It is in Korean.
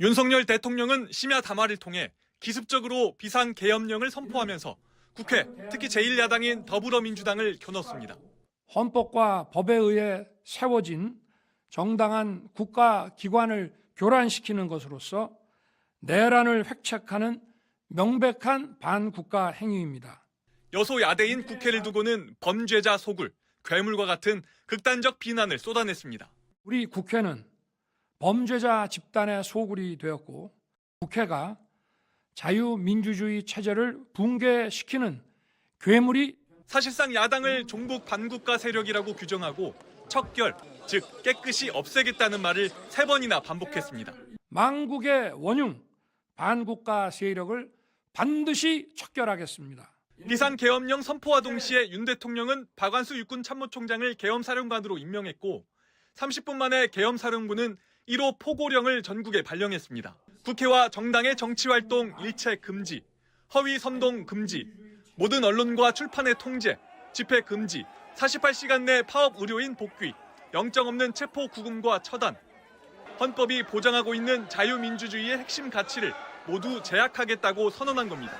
윤석열 대통령은 심야 담화를 통해 기습적으로 비상 계엄령을 선포하면서 국회, 특히 제1야당인 더불어민주당을 겨눴습니다. 헌법과 법에 의해 세워진 정당한 국가 기관을 교란시키는 것으로서 내란을 획책하는 명백한 반국가 행위입니다. 여소야대인 국회를 두고는 범죄자 소굴, 괴물과 같은 극단적 비난을 쏟아냈습니다. 우리 국회는 범죄자 집단의 소굴이 되었고 국회가 자유민주주의 체제를 붕괴시키는 괴물이 사실상 야당을 종북 반국가 세력이라고 규정하고 척결, 즉 깨끗이 없애겠다는 말을 세 번이나 반복했습니다. 망국의 원흉 반국가 세력을 반드시 척결하겠습니다. 비상계엄령 선포와 동시에 윤 대통령은 박완수 육군 참모총장을 계엄사령관으로 임명했고 30분 만에 계엄사령부는 1호 포고령을 전국에 발령했습니다. 국회와 정당의 정치활동 일체 금지, 허위 선동 금지, 모든 언론과 출판의 통제, 집회 금지, 48시간 내 파업 의료인 복귀, 영장 없는 체포 구금과 처단, 헌법이 보장하고 있는 자유민주주의의 핵심 가치를 모두 제약하겠다고 선언한 겁니다.